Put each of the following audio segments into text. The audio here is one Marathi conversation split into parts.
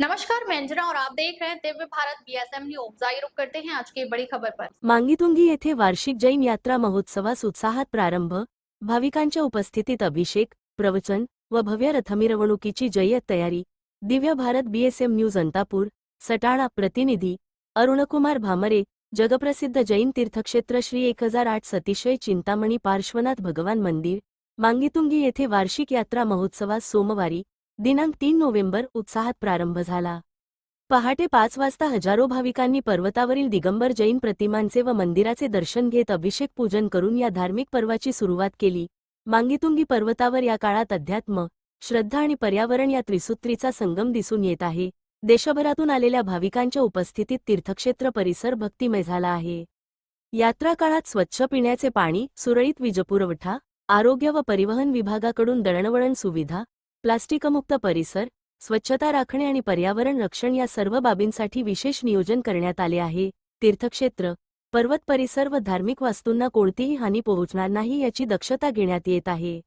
नमस्कार मैं अंजना और आप देख रहे हैं दिव्य भारत बीएसएम न्यूज आइए रुक करते हैं आज की बड़ी खबर पर। मांगीतुंगी येथे वार्षिक जैन यात्रा महोत्सवास उत्साहात प्रारंभ। भाविकांच्या उपस्थितीत अभिषेक प्रवचन व भव्य रथमिरवणुकीची जय्यत तयारी। दिव्य भारत बीएसएम न्यूज अंतापूर सटाणा प्रतिनिधी अरुणकुमार भामरे जगप्रसिद्ध जैन तीर्थक्षेत्र श्री एक हजार आठ सतिशय चिंतामणी पार्श्वनाथ भगवान मंदिर। मांगीतुंगी येथे वार्षिक यात्रा महोत्सवास सोमवारी दिनांक तीन नोव्हेंबर उत्साहात प्रारंभ झाला. पहाटे पाच वाजता हजारो भाविकांनी पर्वतावरील दिगंबर जैन प्रतिमांचे व मंदिराचे दर्शन घेत अभिषेक पूजन करून या धार्मिक पर्वाची सुरुवात केली. मांगीतुंगी पर्वतावर या काळात अध्यात्म श्रद्धा आणि पर्यावरण या त्रिसूत्रीचा संगम दिसून येत आहे. देशभरातून आलेल्या भाविकांच्या उपस्थितीत तीर्थक्षेत्र परिसर भक्तिमय झाला आहे. यात्रा काळात स्वच्छ पिण्याचे पाणी सुरळीत वीजपुरवठा आरोग्य व परिवहन विभागाकडून दळणवळण सुविधा प्लास्टिकमुक्त परिसर स्वच्छता राखणे आणि पर्यावरण रक्षण या सर्व बाबींसाठी विशेष नियोजन करण्यात आले आहे. तीर्थक्षेत्र पर्वत परिसर व धार्मिक वास्तूंना कोणतीही हानी पोहोचणार नाही याची दक्षता घेण्यात येत आहे.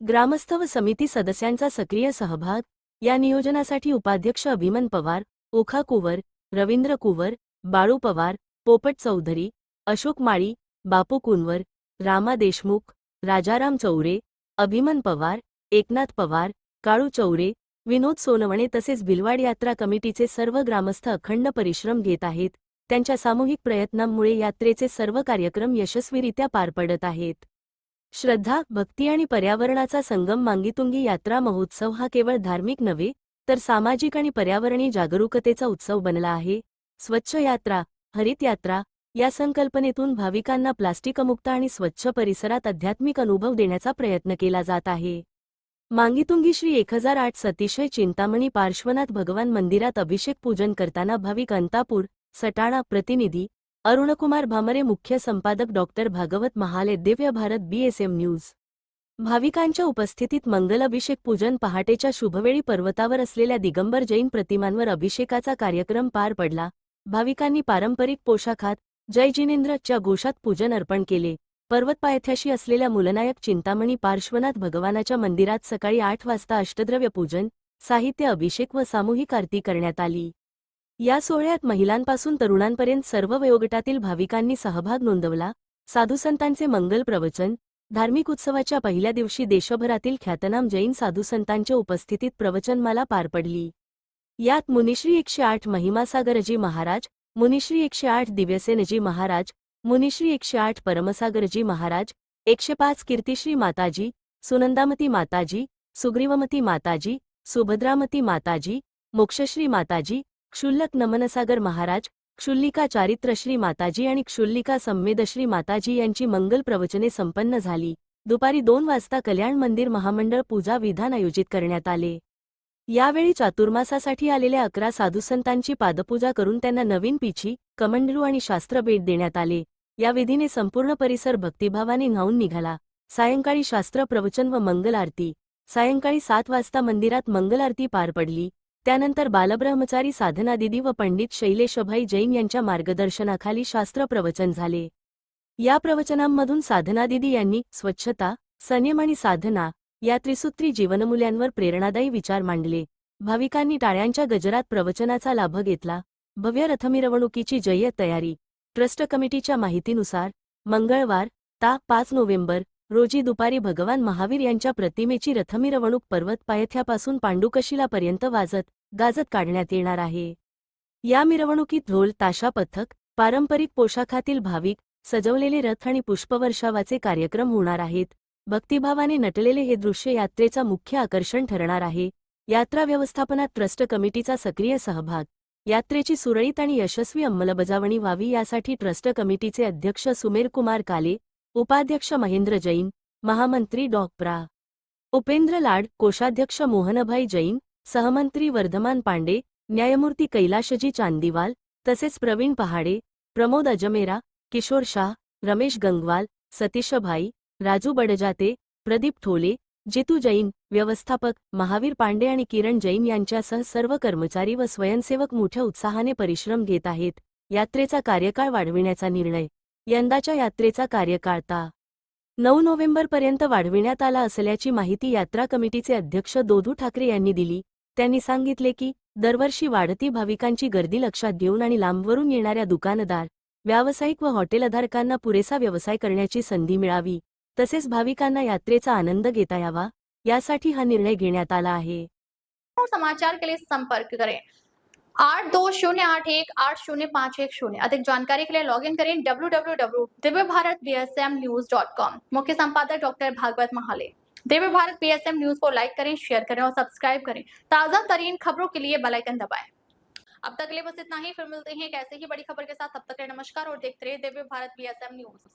ग्रामस्थ व समिती सदस्यांचा सक्रिय सहभाग या नियोजनासाठी उपाध्यक्ष अभिमन पवार ओखा कुवर रवींद्र कुवर बाळू पवार पोपट चौधरी अशोक माळी बापू कुनवर रामा देशमुख राजाराम चौरे अभिमन पवार एकनाथ पवार काळू चौरे विनोद सोनवणे तसेच भिलवाड यात्रा कमिटीचे सर्व ग्रामस्थ अखंड परिश्रम घेत आहेत. त्यांच्या सामूहिक प्रयत्नांमुळे यात्रेचे सर्व कार्यक्रम यशस्वीरित्या पार पडत आहेत. श्रद्धा भक्ती आणि पर्यावरणाचा संगम मांगीतुंगी यात्रा महोत्सव हा केवळ धार्मिक नव्हे तर सामाजिक आणि पर्यावरणीय जागरूकतेचा उत्सव बनला आहे. स्वच्छ यात्रा हरित यात्रा या संकल्पनेतून भाविकांना प्लास्टिकमुक्त आणि स्वच्छ परिसरात आध्यात्मिक अनुभव देण्याचा प्रयत्न केला जात आहे. मांगीतुंगी श्री एक हजार आठ सतिशय चिंतामणी पार्श्वनाथ भगवान मंदिरात अभिषेक पूजन करताना भाविक अंतापूर सटाणा प्रतिनिधी अरुणकुमार भामरे मुख्य संपादक doctor Bhagwat Mahale Divya Bharat BSM news. भाविकांच्या उपस्थितीत मंगल अभिषेक पूजन पहाटेच्या शुभवेळी पर्वतावर असलेल्या दिगंबर जैन प्रतिमांवर अभिषेकाचा कार्यक्रम पार पडला. भाविकांनी पारंपरिक पोशाखात जय जिनेंद्रच्या घोषात पूजन अर्पण केले. पर्वतपायथ्याशी असलेल्या मुलनायक चिंतामणी पार्श्वनाथ भगवानाच्या मंदिरात सकाळी आठ वाजता अष्टद्रव्य पूजन साहित्य अभिषेक व सामूहिक आरती करण्यात आली. या सोहळ्यात महिलांपासून तरुणांपर्यंत सर्व वयोगटातील भाविकांनी सहभाग नोंदवला. साधुसंतांचे मंगल प्रवचन धार्मिक उत्सवाच्या पहिल्या दिवशी देशभरातील ख्यातनाम जैन साधुसंतांच्या उपस्थितीत प्रवचनमाला पार पडली. यात मुनिश्री एकशे आठ महिमासागरजी महाराज मुनिश्री एकशे आठ दिव्यसेनजी महाराज मुनिश्री एकशे आठ परमसागरजी महाराज एकशे पाच कीर्तिश्री माताजी सुनंदामती माताजी सुग्रीवमती माताजी सुभद्रामती माताजी मोक्षश्री माताजी क्षुल्लक नमनसागर महाराज क्षुल्लिका चारित्रश्री माताजी आणि क्षुल्लिका संवेदश्री माताजी यांची मंगल प्रवचने संपन्न झाली. दुपारी दोन वाजता कल्याण मंदिर महामंडळ पूजा विधान आयोजित करण्यात आले. यावेळी चातुर्मासासाठी आलेल्या अकरा साधुसंतांची पादपूजा करून त्यांना नवीन पिछी कमंडलू आणि शास्त्र भेट देण्यात आले. या विधीने संपूर्ण परिसर भक्तिभावाने न्हावून निघाला. सायंकाळी शास्त्र प्रवचन व मंगल आरती सायंकाळी सात वाजता मंदिरात मंगल आरती पार पडली. त्यानंतर बालब्रह्मचारी साधना दिदी व पंडित शैलेशभाई जैन यांच्या मार्गदर्शनाखाली शास्त्र प्रवचन झाले. या प्रवचनांमधून साधना दिदी यांनी स्वच्छता संयम आणि साधना या त्रिसूत्री जीवनमूल्यांवर प्रेरणादायी विचार मांडले. भाविकांनी टाळ्यांच्या गजरात प्रवचनाचा लाभ घेतला. भव्य रथमिरवणुकीची जय्यत तयारी. ट्रस्ट कमिटीच्या माहितीनुसार मंगळवार ता पाच नोव्हेंबर रोजी दुपारी भगवान महावीर यांच्या प्रतिमेची रथमिरवणूक पर्वत पायथ्यापासून पांडुकशिलापर्यंत वाजत गाजत काढण्यात येणार आहे. या मिरवणुकीत ढोल ताशा पथक पारंपरिक पोशाखातील भाविक सजवलेले रथ आणि पुष्पवर्षावाचे कार्यक्रम होणार आहेत. भक्तिभावाने नटलेले हे दृश्य यात्रेचा मुख्य आकर्षण ठरणार आहे. यात्रा व्यवस्थापनात ट्रस्ट कमिटीचा सक्रिय सहभाग यात्रेची सुरळीत आणि यशस्वी अंमलबजावणी व्हावी यासाठी ट्रस्ट कमिटीचे अध्यक्ष सुमेर कुमार काले उपाध्यक्ष महेंद्र जैन महामंत्री डॉ. प्रा. उपेंद्र लाड कोषाध्यक्ष मोहनभाई जैन सहमंत्री वर्धमान पांडे न्यायमूर्ती कैलाशजी चांदीवाल तसेच प्रवीण पहाडे प्रमोद अजमेरा किशोर शाह रमेश गंगवाल सतीशभाई राजू बडजाते प्रदीप ठोले जितू जैन व्यवस्थापक महावीर पांडे आणि किरण जैन यांच्यासह सर्व कर्मचारी व स्वयंसेवक मोठ्या उत्साहाने परिश्रम घेत आहेत. यात्रेचा कार्यकाळ वाढविण्याचा निर्णय. यंदाच्या यात्रेचा कार्यकाळ ता. नऊ नोव्हेंबरपर्यंत वाढविण्यात आला असल्याची माहिती यात्रा कमिटीचे अध्यक्ष दोधू ठाकरे यांनी दिली. त्यांनी सांगितले की दरवर्षी वाढती भाविकांची गर्दी लक्षात घेऊन आणि लांबवरून येणाऱ्या दुकानदार व्यावसायिक व हॉटेलधारकांना पुरेसा व्यवसाय करण्याची संधी मिळावी. तसेच भाविकांना यात्रेचा आनंद घेता यावा हा निर्णय घेण्यात आला आहे. समाचार के लिए संपर्क करें. आठ दो शून्य आठ एक, आठ शून्य पाँच एक शून्य. अधिक जानकारी के लिए लॉग इन करें W W W Divya Bharat B S M news dot com मुख्य संपादक doctor Bhagwat Mahale. Divya Bharat B S M news को लाइक करें शेयर करें और सब्सक्राइब करें. ताज़ा तरीन खबरों के लिए बेल आइकन दबाएँ. अब तक के लिए बस इतना ही, फिर मिलते हैं एक ऐसे ही बड़ी खबर के साथ. तब तक नमस्कार और देखते रहे Divya Bharat B S M news